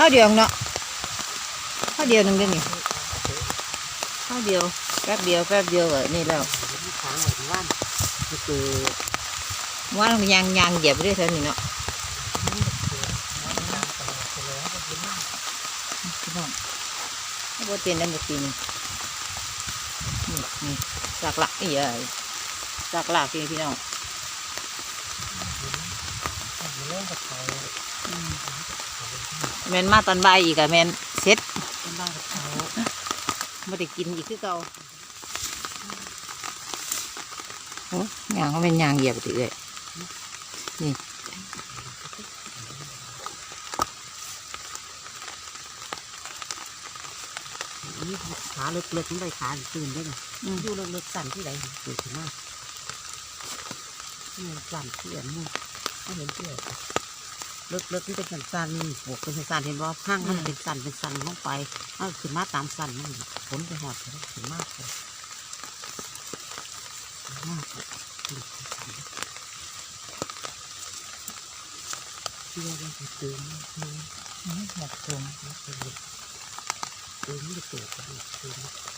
ข้าวเดียวเนาะข้าวเดียวหนึ่งเด้อนี่ข้าวเดียวแป๊บเดียวแป๊บเดียวก็นี่แล้วมีขางไว้ที่ว่านนี่คือว่านยางยางเหยียบไปด้วยเท่านี้เนาะว่าเป็นนั่นบุกินนี่นี่สักหลักอีใหญ่สักหลักจริงพี่น้อง เล่นกับเขา แมนมาตอนบ่ายอีกอะแมนเซ็ตเป็นบ้านกับเขาไม่ได้กินอีกคือเก่าโอ้ยางเขาเป็นยางเหยียบไปติเลยนี่นี่ขาเล็กๆมันได้ขาตื่นได้ไงอืมอยู่เล็กๆสั่นที่ไหนตื่นขึ้นมานี่สั่นเสียนนี่ไม่เห็นเสีย เลิกๆนี่เป็นสันสันๆบวกเป็นสันสันเห็นว่าข้างมันเป็นสันเป็นสันลงไปเอาขึ้นมาตามสันมันผลไปหอดขึ้นมากเลยมากเลยเชื่อว่าจะตื่นมันหมดตรงตื่นตื่นไม่ตื่นกันตื่น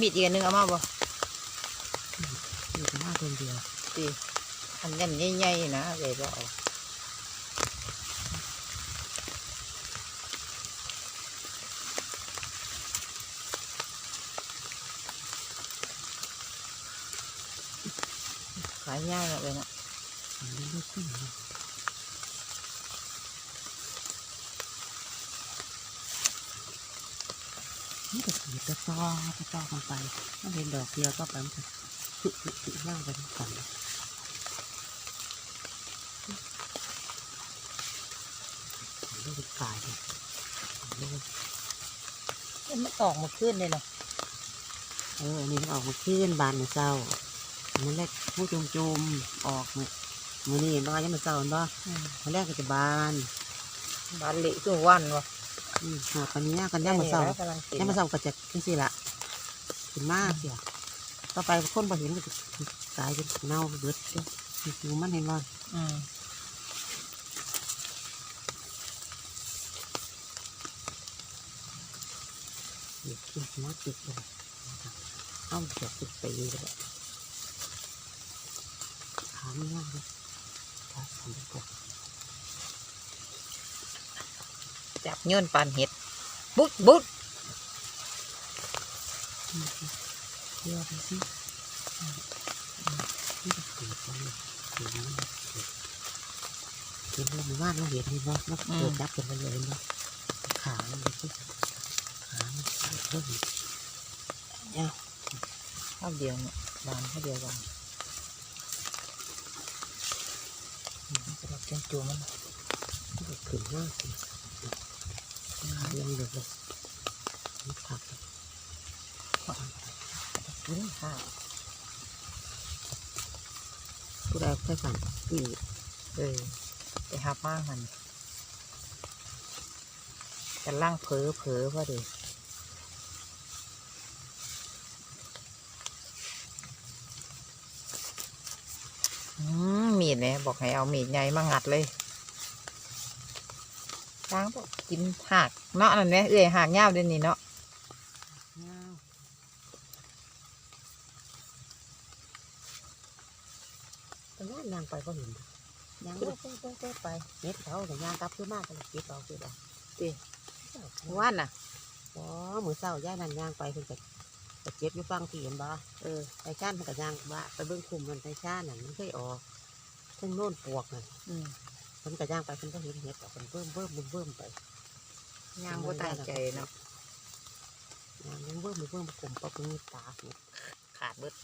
มีดอีกอันหนึงเอามาบ่อยู่แต่หน้าคนเดียวตีอันนั้นใหญ่ๆนะเลยบ่เอาขายง่ายมากเลยเนาะ มันไม่ได้ขึ้นเลยนี่ก็ ขีดกระต่อกระต่อกันไปถ้าเห็นดอกเดียวก็ไปมันจะขึ้นขึ้นล่างไปทั้งฝั่งเรื่องกายเนี่ยเรื่องมันออกมาขึ้นเลยเนาะเอออันนี้มันออกมาขึ้นบานมือเศร้ามันแรกผู้จุมจุมๆออกมือมือนี่น้อยยังมือเศร้าเนาะมันแรกก็จะบานบานเละตัววันวะ อืมหอดปันนี้กันย่างมือเศร้ากำลังกินย่างมือเศร้าก็จะขึ้นสิละขึ้นมากเสียต่อไปคนบ่เห็นก็จะกลายเป็นเน่าเบิดเด้อผิวมันเห็นว่าอืมเด็กขึ้นมาติดเลยเอาเสียติดไปเลยขาไม่ยากเลยขาทำดีกว่า จับโยนปานเห็ด บุ๊ดบุ๊ดเดี๋ยวไปสินี่ก็เกิดแล้วเนี่ยเกิดแล้วเนี่ยเกิดเห็นว่ามันว่าเราเห็นเห็นว่ามันเกิดจับกันไปเลยเห็นว่าขามันเลยสิขามันเกิดเริ่มเนี่ยข้าวเดียวเนี่ยบานข้าวเดียวบานอืมกระดกแกงจูมันที่แบบขึ้นมาก สิขายังเด็กเลยผักเลยกินข้าวผู้ใดใช้ฝันปีเออไปหาป้าหันกันล่างเผลอเผลอพอดีอืมมีดเนี่ยบอกให้เอามีดใหญ่มางัดเลย ช้างบอกกินหักเนาะนั่นเนี่ยเอื่อยหักยาวเด่นนี่เนาะเงาแต่ว่ายางไปก็เห็นยางเต้ก็เต้เต้ไปเน็ตเขาแต่ยางกลับขึ้นมากก็เลยเก็บเอาเก็บเอาตีว่านน่ะอ๋อมือเศร้าย่ายนั่นยางไปเพิ่นก็ก็เจ็บอยู่ฟังที่เห็นบ่เออไตชานมันก็ยางว่าไปเบิ่งคุมมันไตชานนั่นมันเคยออกทั้งโน่นปวกน่ะอืม เพิ่นก็ย่างไปเพิ่นก็เห็นเห็ดออกเพิ่นเบิ่มเบิ่มเบิ่มเบิ่มไปย่างก็ตั้งใจเนาะย่างเบิ่มเบิ่มเบิ่มกลมปะปึ้งตาเนี่ยขาดเบิด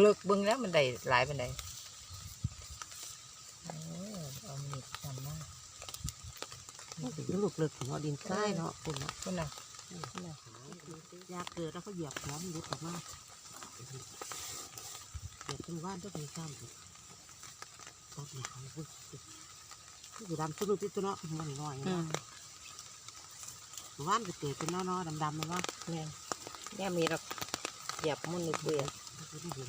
เลิกเบิ่งแล้วมันได้หลายมันได้เออแล้วลูกเลิกของเราดินทรายเนาะคุณเนาะคุณน่ะอยากเกิดแล้วก็เหยียบหัวมันรุดออกมาเหยียบเป็นว่านต้องมีซ้ำตอนหนาวเว้ย คือดำสุดที่ตัวเนาะมันน้อยอืเนาะมว่านก็เกิดเป็นเนาะๆดำๆเลยว่าแม่นแม่มีดอกเหยียบมุ่นในเปลือกไม่ได้เห็น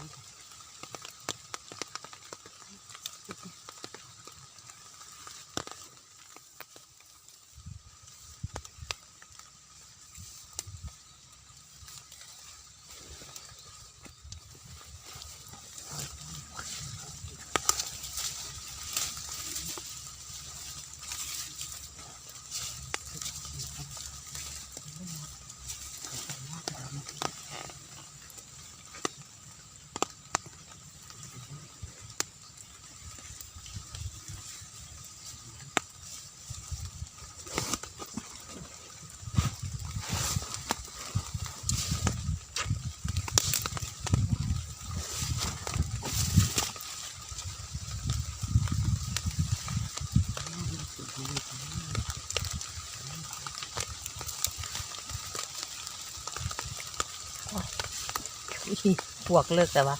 พวกเลิกแต่ว่า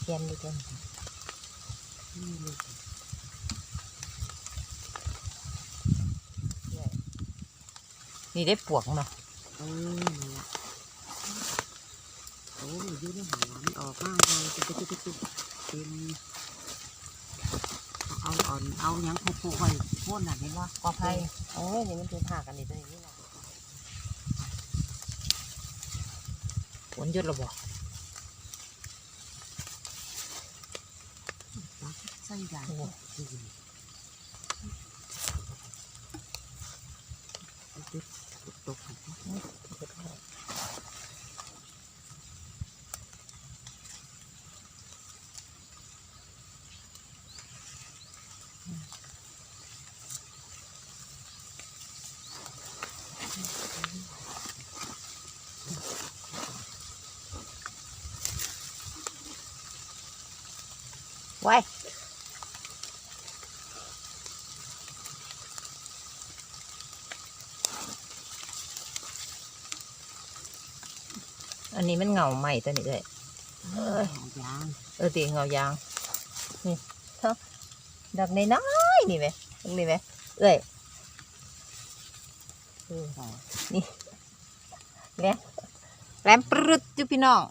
เขียนดีจังนี่ได้ปวกเนาะเออนั่ละโอ้ยอยู่ในหัวมันออกมาเลยตุ๊กตุ๊กตุ๊กตุ๊กเป็น เอาอ่อนเอาหยังโคๆไว้โค่นน่ะเห็นว่ากอไผ่โอ้ยนี่มันเป็นผ่ากันนี่ตัวนี้นะฝนหยุดแล้วบ่ใส่ยาง ไว้อันนี้มันเงาใหม่ตัวนี้เลยเอ้ยยางเออตีเงายาง นี่เท่าดอกน้อยๆนี่ไหมตรงนี้ไหมเอ้ยเออนี่แหลมแหลมปรึดจุพี่น้อง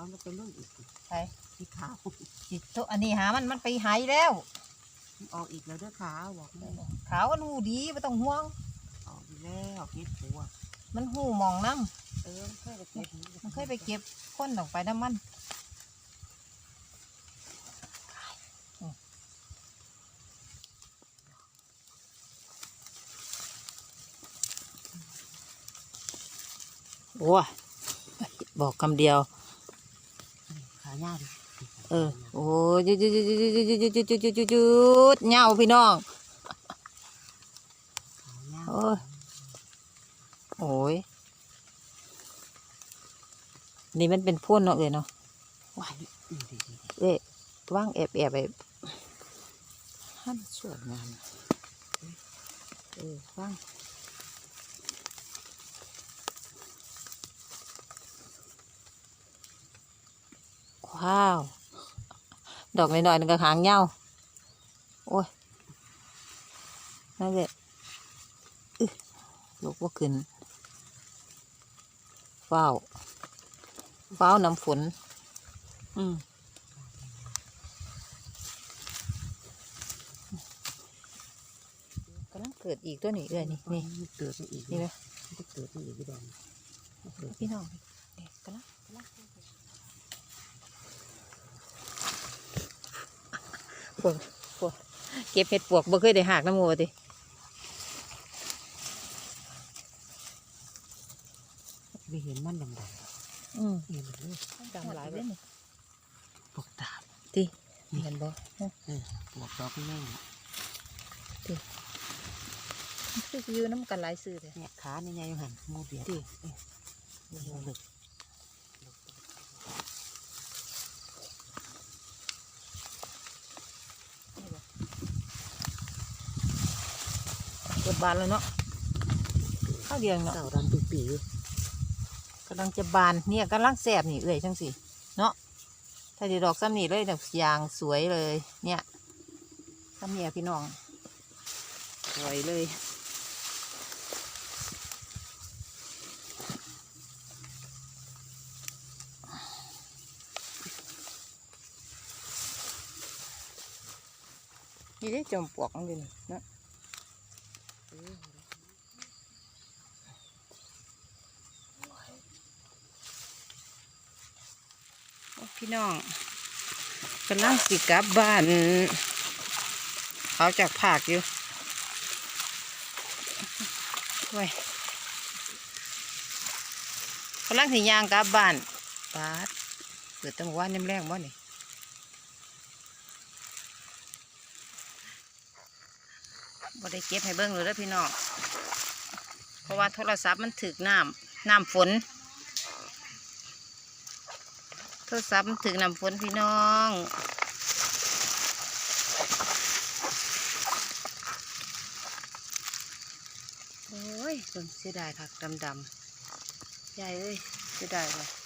เท้ามันเป็นรุ่นอีกไปที่ขาวจิตทุอันนี้หามันมันไปหายแล้วออกอีกแล้วเด้อขาวบอกแม่ขาวมันหูดีไม่ต้องห่วงออกอีกแล้วเก็บหัวมันหูมองน้เออเคยไปเก็บำมันเคยไปเก็บคนออกไปน้ำมันอืมโอ้ยบอกคำเดียว ขาหญ้าดิเออ โอ้ยจุดจุดจุดจุดจุดจุดจุดจุดจุดจุดเหงาพี่น้องขาหญ้าโอ้ยโอ้ยนี่มันเป็นพ่นเนาะเอ้ยเนาะว้ายนี่ดีดีเอ้ยว่างแอบแอบไปฮั่นสวยงามเออว่าง ว้าว ดอกน้อยๆนึงก็หางเหย้าโอ้ยนั่นแหละอึลูกว่าขึ้นว้าวว้าวน้ำฝน อืมกำลังเกิดอีกตัวนี้เอ้ยนี่นี่เกิดมาอีกนี่ไหมจะเกิดมาอีกพี่ดอนพี่น้องนี่กำลังกำลัง ปวกปวกเก็บเห็ดปวกบ่เคยได้หักน้ำมูติไม่เห็นมันดำอืมๆเห็นเลยดำหลายเลยนี่ปกติเห็นบ่เออปวกดอกแม่งคืออยู่น้ำกันหลายซื้อเลยเนี่ยขานี่ไงอยู่หันหมูเบียดติ เออนี่เอาลึก เกือ บบานแล้วเนาะข้าวเดียวเนาะเก่าดำปีปีอยู่กำลังจะบานเนี่ยกำลังแสบนี่เอ้ยจังสิเนาะถ้าดีดอกซ้ำนี่เลยดอกยางสวยเลย เนี่ยซ้ำเนี่ยพี่น้องสวยเลยนี่ได้จอมปลวกมันเลยนี่เนาะเออโอ้ พี่น้องกำลังสิกลับบ้าน เขาจากภาคอยู่ไว้ยกำลังสิยางกลับบ้านปาดเกิดตั้งวันน้ำแรงบ่นี่ บ่ได้เก็บให้เบิ่งเลยเด้อพี่น้องเพราะว่าโทรศัพท์มันถึกน้ำน้ำฝน โทรศัพท์มันถึงน้ำฝนพี่น้องโอ้ยเบิ่งเสียดายค่ะดำดำๆยายเอ้ยเสียดายว่ะ